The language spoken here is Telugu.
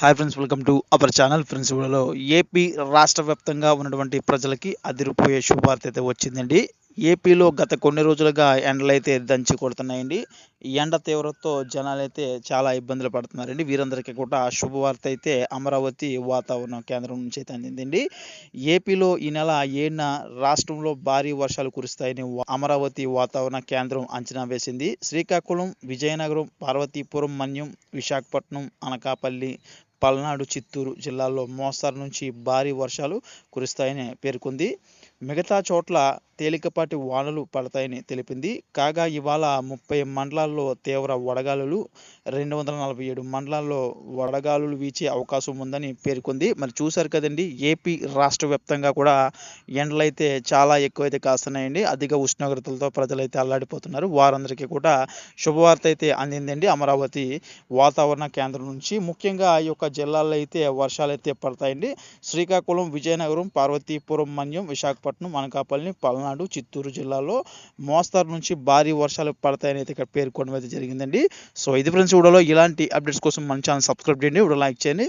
Hi friends welcome to our channel friends వీడియోలో ఏపీ రాష్ట్ర వ్యాప్తంగా ఉన్నటువంటి ప్రజలకి అదిరిపోయే శుభార్త అయితే వచ్చిందండి. ఏపీలో గత కొన్ని రోజులుగా ఎండలు అయితే దంచి కొడుతున్నాయండి. ఎండ తీవ్రతతో జనాలు అయితే చాలా ఇబ్బందులు పడుతున్నారండి. వీరందరికీ కూడా శుభవార్త అయితే అమరావతి వాతావరణ కేంద్రం నుంచి అయితే అందిందండి. ఏపీలో ఈ నెల ఏడున రాష్ట్రంలో భారీ వర్షాలు కురుస్తాయని అమరావతి వాతావరణ కేంద్రం అంచనా వేసింది. శ్రీకాకుళం విజయనగరం పార్వతీపురం మన్యం విశాఖపట్నం అనకాపల్లి పల్నాడు చిత్తూరు జిల్లాల్లో మోస్తారు నుంచి భారీ వర్షాలు కురుస్తాయని పేర్కొంది. మిగతా చోట్ల తేలికపాటి వానలు పడతాయని తెలిపింది. కాగా ఇవాళ ముప్పై మండలాల్లో తీవ్ర వడగాలులు రెండు వందల నలభై ఏడు మండలాల్లో వడగాలులు వీచే అవకాశం ఉందని పేర్కొంది. మరి చూశారు కదండి ఏపీ రాష్ట్ర వ్యాప్తంగా కూడా ఎండలైతే చాలా ఎక్కువైతే కాస్తున్నాయండి. అధిక ఉష్ణోగ్రతలతో ప్రజలైతే అల్లాడిపోతున్నారు. వారందరికీ కూడా శుభవార్త అయితే అందిందండి అమరావతి వాతావరణ కేంద్రం నుంచి. ముఖ్యంగా ఈ యొక్క జిల్లాల్లో అయితే వర్షాలు అయితే పడతాయండి. శ్రీకాకుళం విజయనగరం పార్వతీపురం మన్యం విశాఖపట్నం అనకాపల్లి పల్నాడు చిత్తూరు జిల్లాలో మోస్తారు నుంచి భారీ వర్షాలు పడతాయని అయితే ఇక్కడ పేర్కొనడం అయితే జరిగిందండి. సో ఇది ఫ్రెండ్స్ వీడియోలో ఇలాంటి అప్డేట్స్ కోసం మన ఛానల్ సబ్స్క్రైబ్ చేయండి వీడియో లైక్ చేయండి.